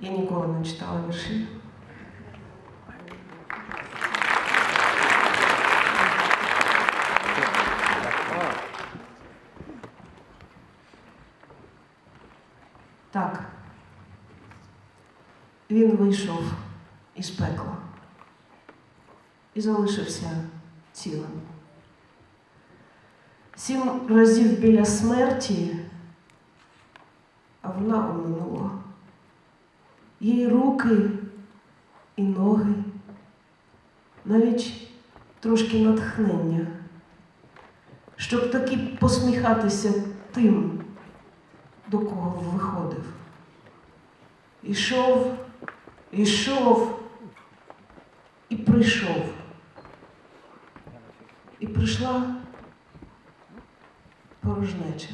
Я ніколи не читала вірші. Так. Він вийшов із пекла і залишився цілим. Сім разів біля смерті, а вона оминула. Її руки і ноги, навіть трошки натхнення, щоб таки посміхатися тим, до кого виходив. Ішов, ішов і прийшов. І прийшла порожнеча.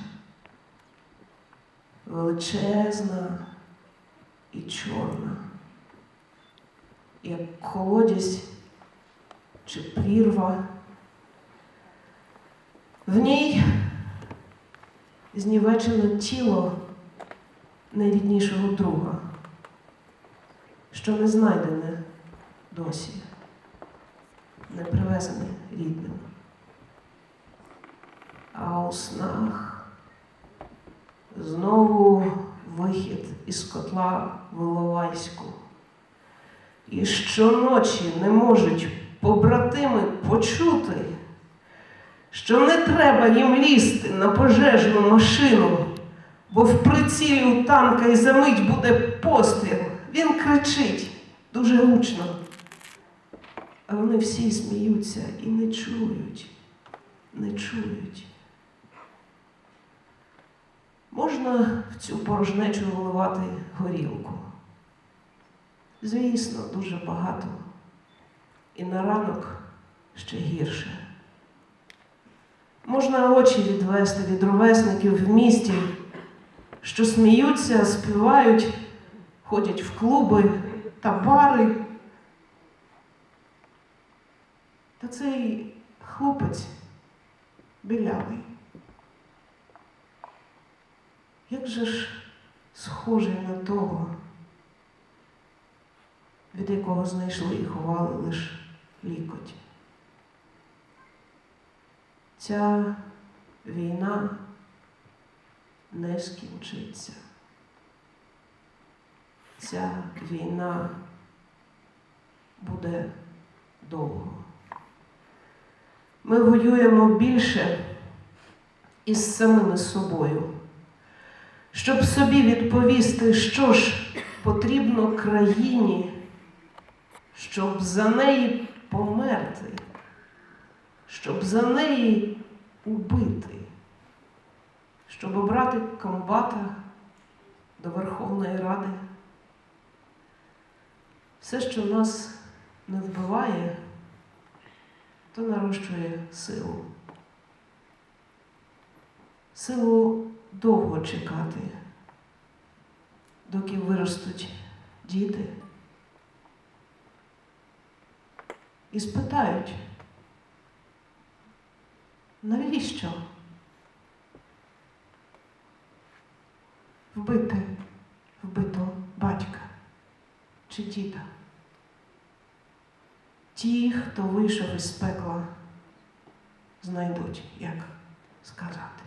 Величезна і чорна, як колодязь чи прірва. В ній знівечено тіло найріднішого друга, що не знайдене досі, не привезене рідним. А у снах знову вихід із котла в Іловайську. І щоночі не можуть побратими почути, що не треба їм лізти на пожежну машину, бо в прицілі у танка і за мить буде постріл. Він кричить дуже гучно. А вони всі сміються і не чують, не чують. Можна в цю порожнечу вливати горілку. Звісно, дуже багато. І на ранок ще гірше. Можна очі відвести від ровесників в місті, що сміються, співають, ходять в клуби та бари. Та цей хлопець білявий. Як же ж схожий на того, від якого знайшли і ховали лиш лікоть. Ця війна не скінчиться. Ця війна буде довго. Ми воюємо більше із самими собою щоб собі відповісти, що ж потрібно країні, щоб за неї померти, щоб за неї убити, щоб обрати комбата до Верховної Ради. Все, що нас не вбиває, то нарощує силу. Силу довго чекати, доки виростуть діти і спитають, навіщо вбити вбито батька чи діда? Ті, хто вийшов із пекла, знайдуть, як сказати.